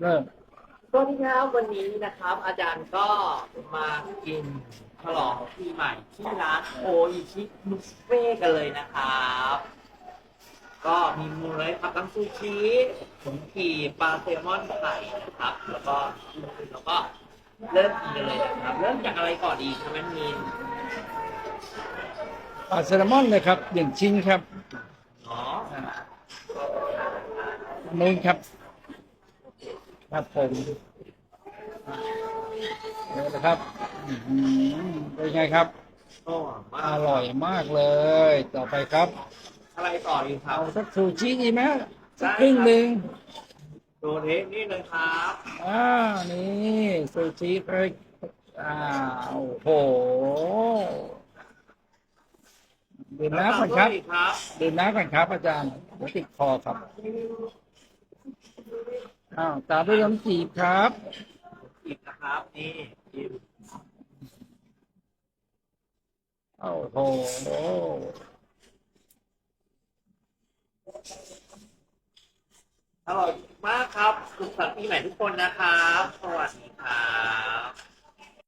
เริ่มสวัสดีครับวันนี้นะครับ อาจารย์ก็มากินฉลองปีใหม่ที่ร้านโออิชิบุฟเฟ่กันเลยนะครับ ก็มีมูเลยครับทั้งซูชิขนมจีบปลาแซลมอนไข่นะครับ แล้วก็แล้วก็เริ่มกินกันเลยนะครับ เริ่มจากอะไรก่อนดีครับแม่มีนปลาแซลมอนเลยครับหนึ่งชิ้นครับเนาะนู้นครับ ครับผมนี่นะครับอื้อหือเป็นไงครับ ก็มาอร่อยมากเลย ต่อไปครับ อะไรต่อดีครัเอาบ สักซูชิดีไหมสักได้ครึ่งครับหนึ่งโดเทนี่เลยครับอ่านี่ซูชิไปอ่าโอ้โหดื่มน้ำก่อนครับ แล้วตามด้วยอีกครับดื่มน้ำก่อนครับอาจารย์เดี๋ยวติดคอครับ อ้าวตามด้วยน้ำจีบครับจีบนะครับนี่จีบโอ้โหอร่อยมากครับสุขสันต์ปีใหม่ทุกคนนะครับสวัสดี